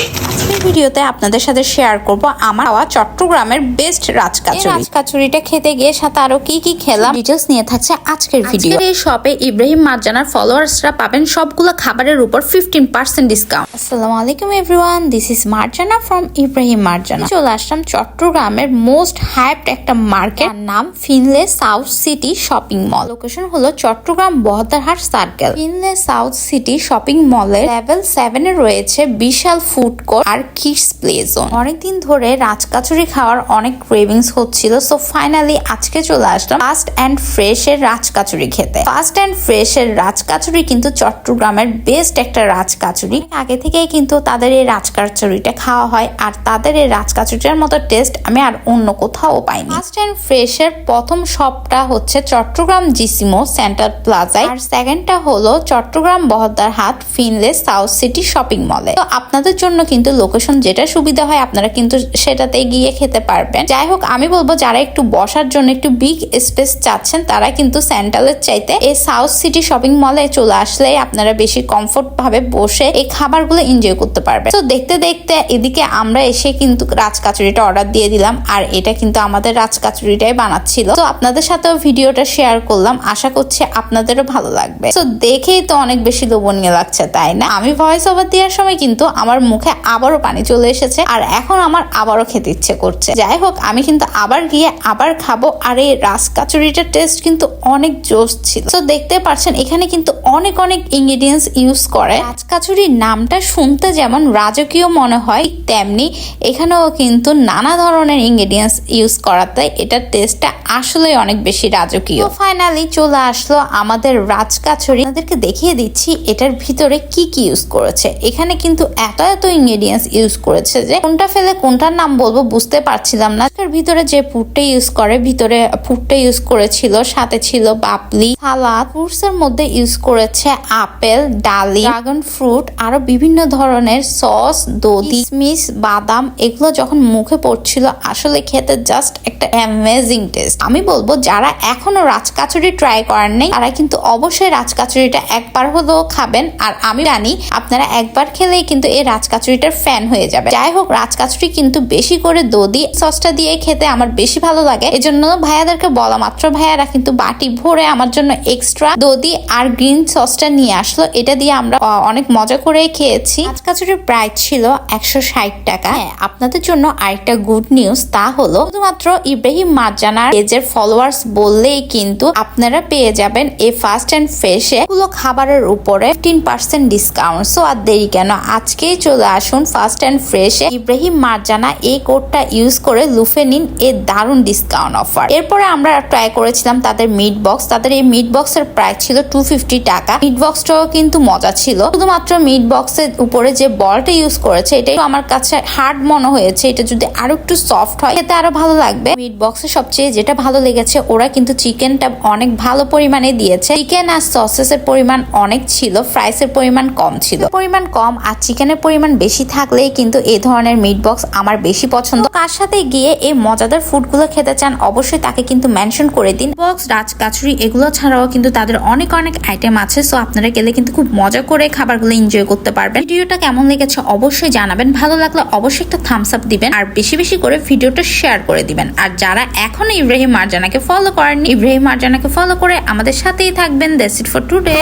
Take ভিডিওতে আপনাদের সাথে শেয়ার করব আমার খাওয়া চট্টগ্রামের বেস্ট রাজকাচুরি। রাজকাচুরিটা খেতে গিয়ে সাথে আরও কি কি খেলাম? ডিটেলস নিয়ে থাকছে আজকের ভিডিও এই শপে ইব্রাহিম মার্জানার ফলোয়ার্সরা পাবেন সবগুলো খাবারের উপর ফিফটিন পার্সেন্ট ডিসকাউন্ট আসসালামু আলাইকুম everyone this is Marjana from Ibrahim Marjana. চলে আসলাম চট্টগ্রামের মোস্ট হাইপড একটা মার্কেট নাম Finlay South City shopping mall location হলো Chittagong Bahaddarhat circle Finlay South City shopping মলের লেভেল সেভেনে রয়েছে বিশাল ফুড কোর্ট আর কিডস প্লে জোন। অনেকদিন ধরে রাজকাচুরি খাওয়ার অনেক ক্রেভিংস হচ্ছিল সো ফাইনালি আজকে চলে আসলাম ফাস্ট অ্যান্ড ফ্রেশ এর রাজকাচুরি খেতে। ফাস্ট অ্যান্ড ফ্রেশ এর রাজকাচুরি কিন্তু চট্টগ্রামের বেস্ট একটা রাজকাচুরি। আগে থেকেই কিন্তু তাদের এই রাজকাচুরিটা খাওয়া হয়, আর তাদের এই রাজকাচুরিটার মতো টেস্ট আমি আর অন্য কোথাও পাইনি। ফাস্ট অ্যান্ড ফ্রেশ এর প্রথম শপটা হচ্ছে চট্টগ্রাম জিসিমো সেন্টার প্লাজায়, আর সেকেন্ডটা হলো চট্টগ্রাম বহদ্দার হাট ফিনলে সাউথ সিটি শপিং মলে। তো আপনাদের জন্য কিন্তু লোকেশন যেটা সুবিধা হয় আপনারা কিন্তু সেটাতে গিয়ে খেতে পারবেন। যাই হোক, আমি বলব যারা একটু বসার জন্য একটু বিগ স্পেস চাচ্ছেন, তারা কিন্তু সেন্ট্রালের চাইতে এই সাউথ সিটি শপিং মলে চলে আসলে আপনারা বেশি কমফোর্ট ভাবে বসে এই খাবারগুলো এনজয় করতে পারবেন। তো দেখতে দেখতে এদিকে আমরা এসে কিন্তু রাজকাচুরিটা অর্ডার দিয়ে দিলাম, আর এটা কিন্তু আমাদের রাজকাচুরিটাই বানাচ্ছিল। তো আপনাদের সাথেও ভিডিওটা শেয়ার করলাম, আশা করছি আপনাদেরও ভালো লাগবে। তো দেখেই তো অনেক বেশি লোভনীয় লাগছে, তাই না? আমি ভয়েস ওভার দেওয়ার সময় কিন্তু আমার মুখে আবারও পানি চলে এসেছে আর এখন আমার আবারও খেতে ইচ্ছে করছে। যাই হোক আমি কিন্তু আবার গিয়ে আবার খাব আর এই রাজকাচুরিটার টেস্ট কিন্তু অনেক জোস ছিল। তো দেখতে পাচ্ছেন, এখানে কিন্তু অনেক অনেক ইনগ্রেডিয়েন্টস ইউজ করে। রাজকাচুরির নামটা শুনতে যেমন রাজকীয় মনে হয় তেমনি এখানেও কিন্তু নানা ধরনের ইনগ্রেডিয়েন্টস ইউজ করাতে এটার টেস্টটা আসলে অনেক বেশি রাজকীয়। ফাইনালি চলে আসলো আমাদের রাজকাচুরি। আপনাদেরকে দেখিয়ে দিচ্ছি এটার ভিতরে কি কি ইউজ করেছে। এখানে কিন্তু এত এত ইনগ্রেডিয়েন্টস ইউজ করেছে যে কোনটা ফেলে, কোনটার নাম বলব বুঝতে পারছিলাম না। এর ভিতরে যে পুরটা ইউজ করে, ভিতরে পুরটা ইউজ করেছিল, সাথে ছিল বাপলি সালাদ। ফ্রুটস এর মধ্যে ইউজ করেছে আপেল ডালি ড্রাগন ফ্রুট আরও বিভিন্ন ধরনের সস দধি কিশমিশ বাদাম, এগুলো যখন মুখে পড়ছিল, আসলে খেতে জাস্ট একটা অ্যামেজিং টেস্ট আমি বলব, যারা এখনও রাজকাচুরি ট্রাই করেন নাই, তারা কিন্তু অবশ্যই রাজকাচুরিটা একবার হলেও খাবেন। আর আমি জানি, আপনারা একবার খেলেই কিন্তু এই রাজকাচুরিটার ফ্যান হয়ে যাবে। যাই হোক রাজকাচুরি কিন্তু বেশি করে দধি সসটা দিয়ে খেতে আমার বেশি ভালো লাগে। এজন্য ভাইয়াদেরকে বলা মাত্র, ভাইয়ারা কিন্তু বাটি ভরে আমার জন্য এক্সট্রা দধি আর গ্রিন সসটা নিয়ে আসলো। এটা দিয়ে আমরা অনেক মজা করে খেয়েছি। রাজকাচুরির প্রাইস ছিল একশো ষাট টাকা। হ্যাঁ আপনাদের জন্য আরেকটা গুড নিউজ তা হলো, শুধুমাত্র ইব্রাহিম মার্জানার পেজের ফলোয়ার্স বললেই কিন্তু আপনারা পেয়ে যাবেন এই ফার্স্ট অ্যান্ড ফ্রেশে গুলো খাবারের উপরে ফিফটিন পার্সেন্ট ডিসকাউন্ট সো আর দেরি কেন? আজকেই চলে আসুন ফার্স্ট অ্যান্ড ফ্রেশে ইব্রাহিম মার্জানা এই কোডটা ইউজ করে লুফে নিন এর দারুণ ডিসকাউন্ট অফার। এরপরে আমরা ট্রাই করেছিলাম তাদের মিট বক্স। তাদের এই মিট বক্সের প্রাইস ছিল টু ফিফটি টাকা। মিট বক্সটাও কিন্তু মজা ছিল। শুধুমাত্র মিট বক্সের উপরে যে বলটা ইউজ করেছে এটাই আমার কাছে হার্ড মনে হয়েছে। এটা যদি আরও একটু সফট হয় খেতে আরও ভালো লাগবে। মিট বক্সে সবচেয়ে যেটা ভালো লেগেছে, ওরা কিন্তু চিকেনটা অনেক ভালো পরিমাণে দিয়েছে। চিকেন আর সসেসের পরিমাণ অনেক ছিল ফ্রাইস এর পরিমাণ কম ছিল। পরিমাণ কম আর চিকেনের পরিমাণ বেশি থাকলেই কিন্তু এই ধরনের মিট বক্স আমার বেশি পছন্দ। কার সাথে গিয়ে এই মজাদার ফুডগুলো খেতে চান, অবশ্যই তাকে কিন্তু মেনশন করে দিন। বক্স রাজকাচুরি এগুলো ছাড়াও কিন্তু তাদের অনেক অনেক আইটেম আছে সো আপনারা গেলে কিন্তু খুব মজা করে খাবারগুলো এনজয় করতে পারবেন। ভিডিওটা কেমন লেগেছে অবশ্যই জানাবেন, ভালো লাগলে অবশ্যই একটা থামস আপ দিবেন, আর বেশি বেশি করে ভিডিওটা শেয়ার করে দিবেন। আর যারা এখনও ইব্রাহিম মার্জানাকে ফলো করেননি ইব্রাহিম মার্জানাকে ফলো করে আমাদের সাথেই থাকবেন দ্যাটস ইট ফর টুডে.